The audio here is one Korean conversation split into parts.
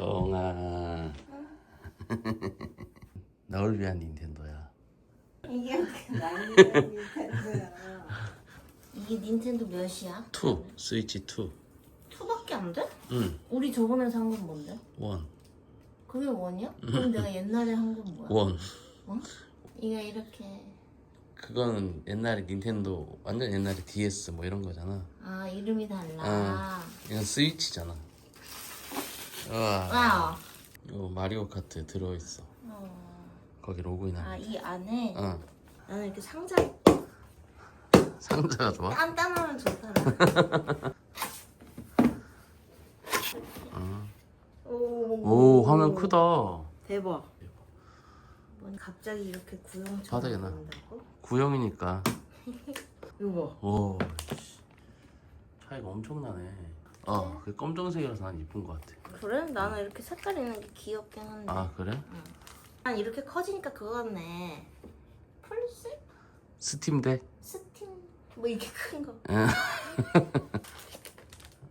똥아 너를 위한 닌텐도야 이게 나는 닌텐도야. 이게 닌텐도 몇이야? 2 스위치 2 2밖에 안 돼? 응, 우리 저번에 산 건 뭔데? 원, 그게 원이야? 그럼 내가 옛날에 한 건 뭐야? 원. 원? 이게 이렇게 그거는 옛날에 닌텐도 완전 옛날에 DS 뭐 이런 거잖아. 아 이름이 달라 어. 이건 스위치잖아. 우와, 와 이거 마리오 카트 들어있어. 어. 거기 로그인하면. 아 이 안에 어, 나는 이렇게 상자 상자가 좋아? 단단하면 좋더라 오, 오, 화면 크다. 대박 뭔 갑자기 이렇게 구형처럼 바닥에. 보인다고? 구형이니까. 이거 오, 씨. 차이가 엄청나네. 어, 그 검정색이라서 난 이쁜 것 같아. 그래? 나는 이렇게 색깔 있는 게 귀엽긴 한데 아, 그래? 난 이렇게 커지니까 그거 같네 플스? 스팀덱? 스팀? 뭐 이렇게 큰 거.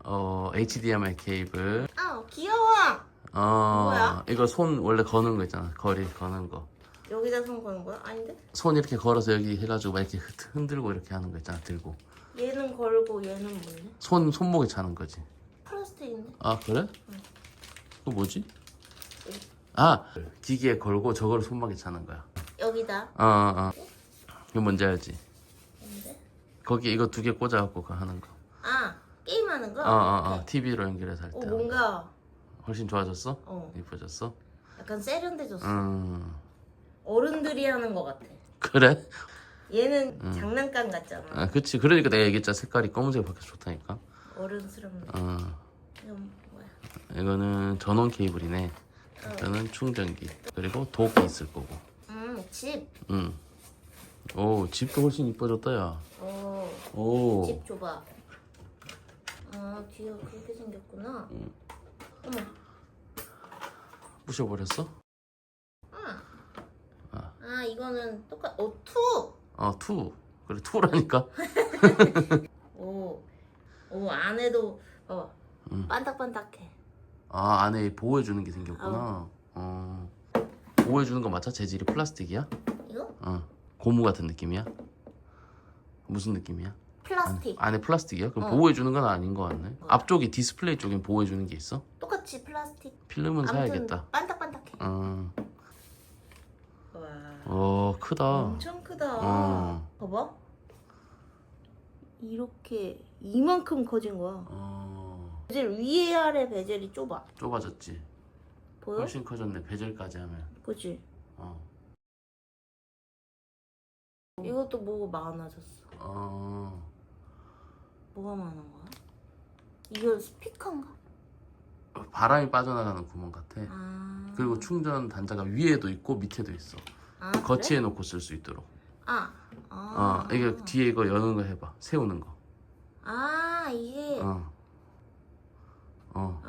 어, HDMI 케이블. 아 귀여워. 어, 뭐야? 이거 손 원래 거는 거 있잖아. 거리 거는 거. 여기다 손 거는 거야? 아닌데? 손 이렇게 걸어서 여기 해가지고 막 이렇게 흔- 흔들고 이렇게 하는 거 있잖아. 들고. 얘는 걸고 얘는 뭔데? 손, 손목에 차는 거지. 플라스틱인데? 아, 그래? 그거 뭐지? 아, 기계에 걸고 저걸 손목에 차는 거야. 여기다. 어, 어, 어. 이거 뭔지 알지? 뭔데? 거기에 이거 두 개 꽂아갖고 그거 하는 거. 아 게임하는 거? 어, 어, 어. 이렇게. TV로 연결해서 할어 때. 뭔가 훨씬 좋아졌어? 어 이뻐졌어? 약간 세련돼졌어. 음. 어른들이 하는 거 같아. 그래? 얘는 장난감 같잖아. 아, 그치. 그러니까 내가 얘기했잖아. 색깔이 검은색 밖에 좋다니까. 어른스럽네. 어. 이건 뭐야? 이거는 전원 케이블이네. 이거는 충전기. 그리고 도끼 있을 거고. 음 집. 응. 오, 집도 훨씬 이뻐졌다, 야. 어. 오. 집 줘봐. 아 뒤가 그렇게 생겼구나. 응. 어머. 부셔버렸어? 아. 아. 아 이거는 똑같. 어 투. 어, 투. 그래, 투라니까. 오. 오 안에도 봐봐. 응. 반딱반딱해. 아, 안에 보호해주는 게 생겼구나. 어. 보호해주는 거 맞아? 재질이 플라스틱이야? 이거 어. 고무 같은 느낌이야? 무슨 느낌이야? 플라스틱. 안에 플라스틱이야? 그럼 어. 보호해주는 건 아닌 거 같네. 앞쪽에 디스플레이 쪽엔 보호해주는 게 있어? 똑같이 플라스틱. 필름은 아무튼 사야겠다. 반딱반딱해. 어. 와. 어, 크다. 엄청 크다. 어. 봐봐. 이렇게 이만큼 커진 거야. 어. 베젤 위에 아래 베젤이 좁아. 좁아졌지. 보여? 훨씬 커졌네. 베젤까지 하면. 그치? 어. 이것도 뭐가 많아졌어. 어. 뭐가 많은 거야? 이거 스피커인가? 바람이 빠져나가는 구멍 같아. 아. 그리고 충전 단자가 위에도 있고 밑에도 있어. 아, 거치해 놓고 쓸 수 있도록. 아. 아. 어, 이게 뒤에 이거 여는 거 해봐. 세우는 거. 아, 이게 어. 어.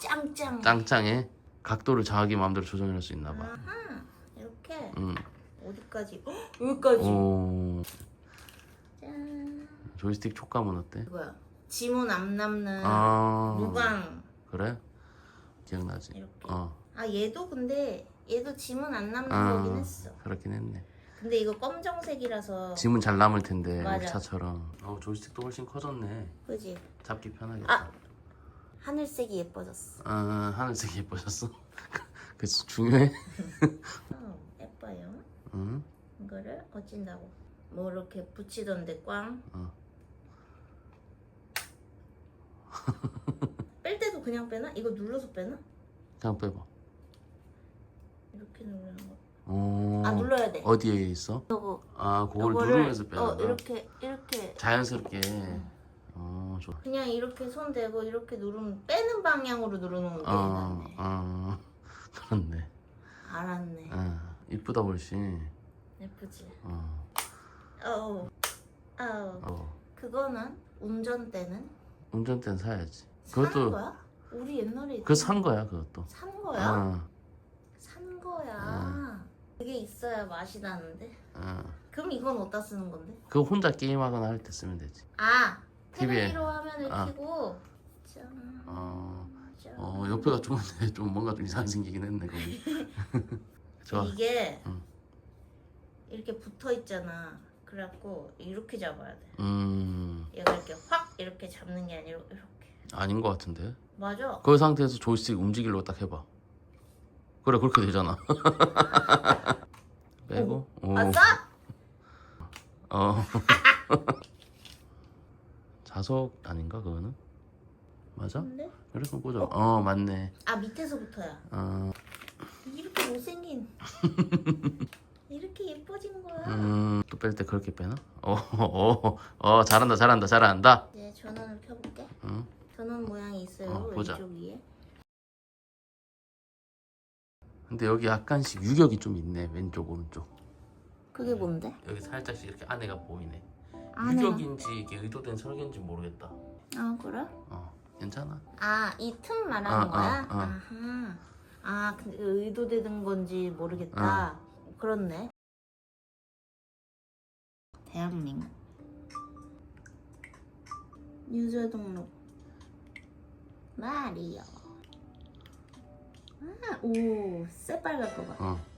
짱짱. 짱짱해. 각도를 자기 마음대로 조정할 수 있나 봐. 아하. 이렇게 응. 어디까지? 헉, 여기까지. 오. 짠. 조이스틱 촉감은 어때? 이거야. 지문 안 남는 아. 무광 그래? 기억나지? 이렇게. 어. 아 얘도 근데 얘도 지문 안 남는 아. 거긴 했어. 그렇긴 했네. 근데 이거 검정색이라서 지문 잘 남을 텐데 맞아. 차처럼. 어 조이스틱도 훨씬 커졌네. 그지? 잡기 편하겠다. 아. 하늘색이 예뻐졌어. 아, 하늘색이 예뻐졌어. 그 중요해? 어, 예뻐요. 응. 이거를 어찐다고? 뭐 이렇게 붙이던데 꽝. 어. 뺄 때도 그냥 빼나? 이거 눌러서 빼나? 그냥 빼봐. 이렇게 누르는 거. 오. 아 눌러야 돼. 어디에 있어? 이거 아, 그걸 이거를 누르면서 빼는 어 거야? 이렇게 이렇게 자연스럽게. 어, 좋아. 그냥 이렇게 손 대고 이렇게 누르면 빼는 방향으로 누르는 게 어, 낫네. 어, 그렇네. 알았네. 어, 이쁘다 훨씬. 예쁘지? 어, 어우. 어우. 어. 그거는 운전대는 운전대는 사야지. 사는 그것도 거야? 우리 옛날에 그거 산 거야, 그것도. 산 거야? 어. 그게 있어야 맛이 나는데. 어. 그럼 이건 어디다 쓰는 건데? 그거 혼자 게임하거나 할 때 쓰면 되지. 아, TV에. 테레비로 화면을 아. 켜고 짠. 어, 진짜. 어 옆에가 좁은데 좀 뭔가 좀 이상하게 생기긴 했네 거기 좋아 이게 응. 이렇게 붙어 있잖아. 그래갖고 이렇게 잡아야 돼. 음 얘가 이렇게 확 이렇게 잡는 게 아니라 이렇게. 아닌 것 같은데 맞아. 그 상태에서 조이스틱 움직이려고 딱 해봐 그래 그렇게 되잖아 어 자석 아닌가 그거는 맞아? 근데? 이렇게 보자 어 맞네 아 밑에서부터야. 어, 이렇게 못생긴. 이렇게 예뻐진 거야. 음, 또 뺄 때 그렇게 빼나? 어, 어, 어, 잘한다, 잘한다, 잘한다. 이제 전원을 켜볼게. 응. 전원 모양이 있어요. 어, 보자. 왼쪽 위에. 근데 여기 약간씩 유격이 좀 있네, 왼쪽, 오른쪽. 그게 뭔데? 여기 살짝씩 이렇게 안에가 보이네. 안에가? 유격인지 이게 의도된 설계인지 모르겠다. 아 그래? 어, 괜찮아. 아 이 틈 말하는 아, 거야? 아, 아. 아하. 아 근데 의도되는 건지 모르겠다. 그렇네. 대한민국 유저 등록 마리오. 아, 오, 새빨갈 거 봐. 어.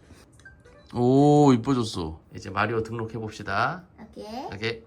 오, 이뻐졌어. 이제 마리오 등록해 봅시다. 오케이. 오케이.